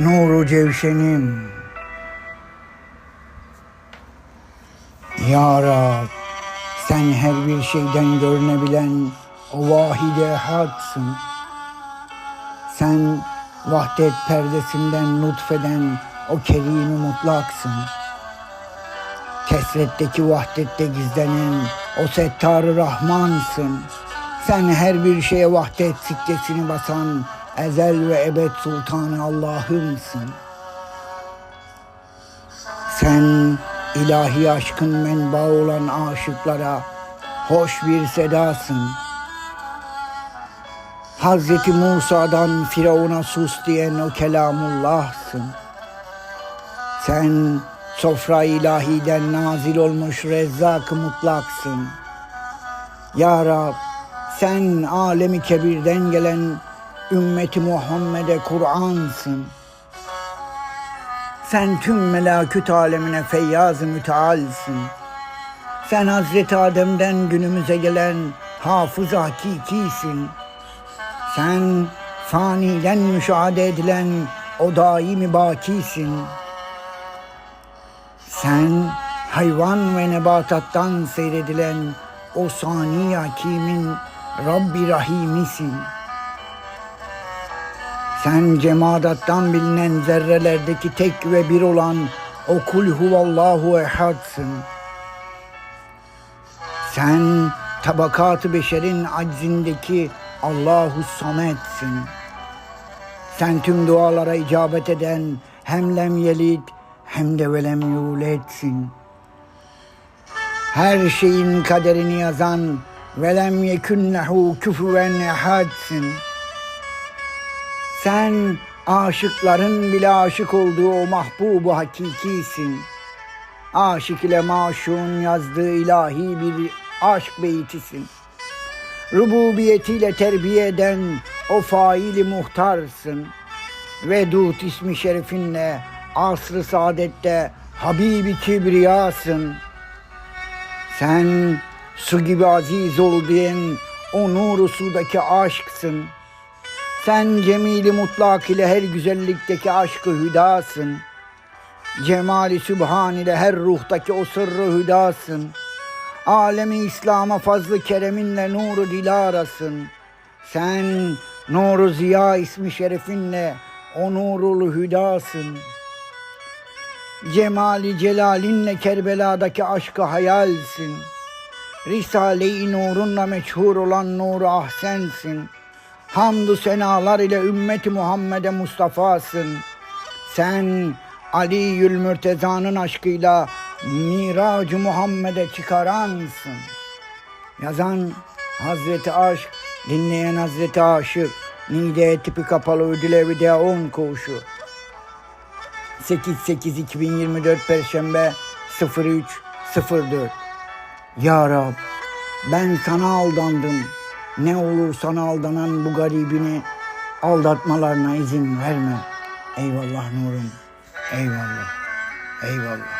Nuru cevşenim. Ya Rab, sen her bir şeyden görünebilen o vahide haksın. Sen vahdet perdesinden nutfeden o kerimi mutlaksın. Kesretteki vahdette gizlenen o settar Rahmansın. Sen her bir şeye vahdet sikkesini basan ezel ve ebed sultanı Allah'ımsın. Sen ilahi aşkın menba olan aşıklara hoş bir sedasın. Hazreti Musa'dan Firavun'a sus diyen o kelamullahsın. Sen sofra ilahiden nazil olmuş rezzak mutlaksın. Ya Rab sen alemi kebirden gelen ümmeti Muhammed'e Kur'ansın. Sen tüm melaküt alemine feyyaz-ı mütealsın. Sen Hazreti Adem'den günümüze gelen hafız hakikisin. Sen faniden müşahede edilen o daimi bakisin. Sen hayvan ve nebatattan seyredilen o sani hakimin Rabbi Rahimisin. Sen cemadattan bilinen zerrelerdeki tek ve bir olan o kul huvallahu ehadsın. Sen tabakat-ı beşerin aczindeki Allahu sametsin. Sen tüm dualara icabet eden hem lem yelid hem de velem yuletsin. Her şeyin kaderini yazan velem yekun lehu küfüven ehadsin. Sen aşıkların bile aşık olduğu o mahbubu hakikisin. Aşık ile maşun yazdığı ilahi bir aşk beytisin. Rububiyetiyle terbiye eden o faili muhtarsın. Vedud ismi şerifinle asr-ı saadette Habibi kibriyasın. Sen su gibi aziz ol o nuru sudaki aşksın. Sen cemili mutlak ile her güzellikteki aşkı hüdasın. Cemali sübhan ile her ruhtaki o sırrı hüdasın. Alemi İslam'a fazlı kereminle nuru dilarasın. Sen nuru ziya ismi şerefinle o nurul hüdasın. Cemali celalinle Kerbela'daki aşkı hayalsin. Risale-i nurunla meçhur olan nuru ahsensin. Hamdü senalar ile ümmeti Muhammed'e Mustafa'sın. Sen Ali'yül Mürteza'nın aşkıyla Miracı Muhammed'e çıkaransın. Yazan Hazreti Aşk, dinleyen Hazreti Aşık, Nide tipi kapalı ödül evi de 10 koğuşu. 8-8-2024 Perşembe 03-04 Ya Rab ben sana aldandım. Ne olur sana aldanan bu garibini aldatmalarına izin verme. Eyvallah nurum. Eyvallah. Eyvallah.